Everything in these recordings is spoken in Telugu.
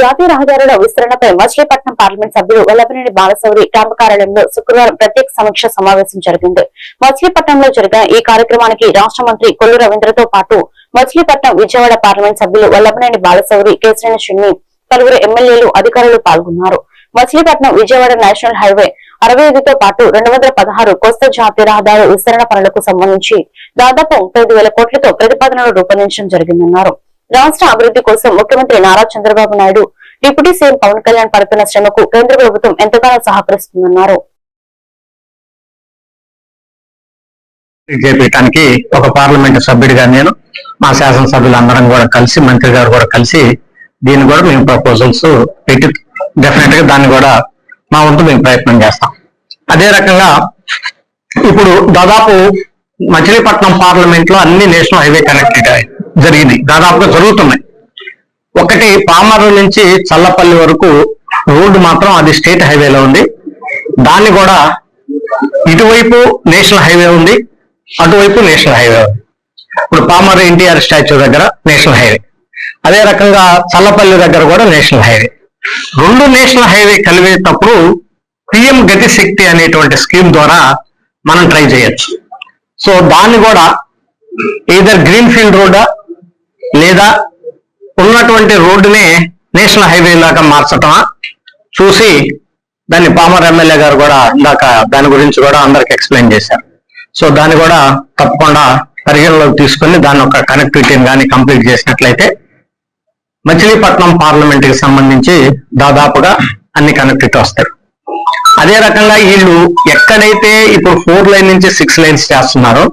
జాతీయ రహదారుల విస్తరణపై మచిలీపట్నం పార్లమెంట్ సభ్యుడు వల్లభనేని బాలశౌరి క్యాంపు కార్యాలయంలో శుక్రవారం ప్రత్యేక సమీక్ష సమావేశం జరిగింది. మచిలీపట్నంలో జరిగిన ఈ కార్యక్రమానికి రాష్ట్ర మంత్రి కొల్లు రవీంద్రతో పాటు మచిలీపట్నం విజయవాడ పార్లమెంట్ సభ్యులు వల్లభనేని బాలశౌరి కేశినేని శ్రీని పలువురు ఎమ్మెల్యేలు అధికారులు పాల్గొన్నారు. మచిలీపట్నం విజయవాడ నేషనల్ హైవే అరవై ఐదుతో పాటు రెండు వందల పదహారు కోస్తా జాతీయ రహదారు విస్తరణ పనులకు సంబంధించి దాదాపు ముప్పై ఐదు వేల కోట్లతో ప్రతిపాదనలు రూపొందించడం జరిగిందన్నారు. రాష్ట్ర అభివృద్ధి కోసం ముఖ్యమంత్రి నారా చంద్రబాబు నాయుడు డిప్యూటీ సీఎం పవన్ కళ్యాణ్ పడుతున్న శ్రమకు కేంద్ర ప్రభుత్వం ఎంతగానో సహకరిస్తుందన్నారు. చేపించడానికి ఒక పార్లమెంట్ సభ్యుడిగా నేను మా శాసనసభ్యులు అందరం కూడా కలిసి మంత్రి గారు కూడా కలిసి దీన్ని కూడా మేము ప్రపోజల్స్ పెట్టి డెఫినెట్గా దాన్ని కూడా మా వంతు మేము ప్రయత్నం చేస్తాం. అదే రకంగా ఇప్పుడు దాదాపు మచిలీపట్నం పార్లమెంట్లో అన్ని నేషనల్ హైవే కనెక్టెడ్ జరిగింది. దాదాపుగా జరుగుతున్నాయి. ఒకటి పామర్రు నుంచి చల్లపల్లి వరకు రోడ్డు మాత్రం అది స్టేట్ హైవేలో ఉంది. దాన్ని కూడా ఇటువైపు నేషనల్ హైవే ఉంది అటువైపు నేషనల్ హైవే ఉంది. ఇప్పుడు పామర్ ఎన్టీఆర్ స్టాచ్యూ దగ్గర నేషనల్ హైవే. అదే రకంగా చల్లపల్లి దగ్గర కూడా నేషనల్ హైవే. రెండు నేషనల్ హైవే కలిపేటప్పుడు పిఎం గతి శక్తి అనేటువంటి స్కీమ్ ద్వారా మనం ట్రై చేయొచ్చు. సో దాన్ని కూడా ఏదర్ గ్రీన్ ఫీల్డ్ రోడ్డా లేదా ఉన్నటువంటి రోడ్డునే నేషనల్ హైవే లాగా మార్చటమా? చూసి దాన్ని పామర్ ఎమ్మెల్యే గారు కూడా ఇందాక దాని గురించి కూడా అందరికి ఎక్స్ప్లెయిన్ చేశారు. సో దాన్ని కూడా తప్పకుండా పరిగణలోకి తీసుకొని దాని ఒక కనెక్టివిటీని కానీ కంప్లీట్ చేసినట్లయితే మచిలీపట్నం పార్లమెంట్కి సంబంధించి దాదాపుగా అన్ని కనెక్టివిటీ వస్తాయి. అదే రకంగా వీళ్ళు ఎక్కడైతే ఇప్పుడు ఫోర్ లైన్ నుంచి సిక్స్ లైన్స్ చేస్తున్నారో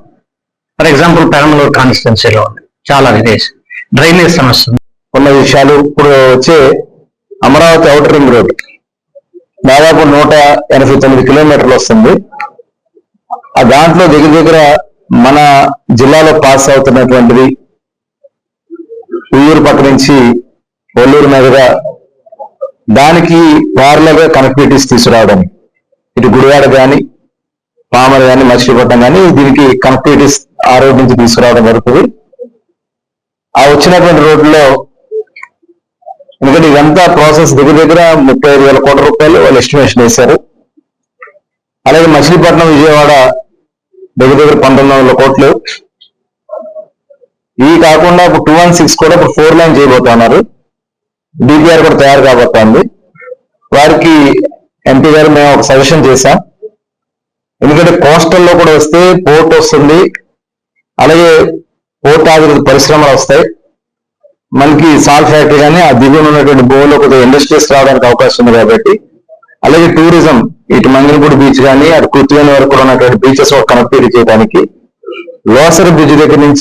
ఫర్ ఎగ్జాంపుల్ పెరమలూరు కాన్స్టిట్యున్సీలో ఉంది చాలా విదేశీ. డ్రైనేజ్ సమస్య ఉన్న విషయాలు ఇప్పుడు వచ్చే అమరావతి అవుటర్ రింగ్ రోడ్ దాదాపు నూట ఎనభై తొమ్మిది కిలోమీటర్లు వస్తుంది. ఆ దాంట్లో దగ్గర దగ్గర మన జిల్లాలో పాస్ అవుతున్నటువంటిది ఉయ్యూరు పక్క నుంచి ఒల్లూరు మీదుగా దానికి వారలుగా కనెక్టివిటీస్ తీసుకురావడం. ఇటు గుడివాడ కానీ పామర్ కానీ మచిలీపట్నం కానీ దీనికి కనెక్టివిటీస్ ఆ రోడ్ నుంచి తీసుకురావడం జరుగుతుంది. ఆ వచ్చినటువంటి రోడ్లో ఎందుకంటే ఇదంతా ప్రాసెస్ దగ్గర దగ్గర ముప్పై ఐదు వేల కోట్ల రూపాయలు వాళ్ళు ఎస్టిమేషన్ వేశారు. అలాగే మచిలీపట్నం విజయవాడ దగ్గర దగ్గర పంతొమ్మిది వందల కోట్లు. ఇవి కాకుండా ఇప్పుడు టూ వన్ సిక్స్ కూడా ఇప్పుడు ఫోర్ లైన్ చేయబోతున్నారు. డిపిఆర్ కూడా తయారు కాబోతోంది. వారికి ఎంపీ గారు మేము ఒక సజెషన్ చేశాం. ఎందుకంటే కోస్టల్లో కూడా వస్తే పోర్ట్ వస్తుంది. అలాగే పోర్ట్ పరిశ్రమలు వస్తాయి. మనకి సాల్ ఫ్యాక్టరీ కానీ ఆ దిగువన ఉన్నటువంటి భూమిలో కొద్దిగా ఇండస్ట్రీస్ రావడానికి అవకాశం ఉంది కాబట్టి. అలాగే టూరిజం ఇటు మంగళపూడి బీచ్ కానీ అటు కృత్తివేణి వరకు ఉన్నటువంటి బీచెస్ కనెక్టివిటీ చేయడానికి. లోసర్ బ్రిడ్జ్ దగ్గర నుంచి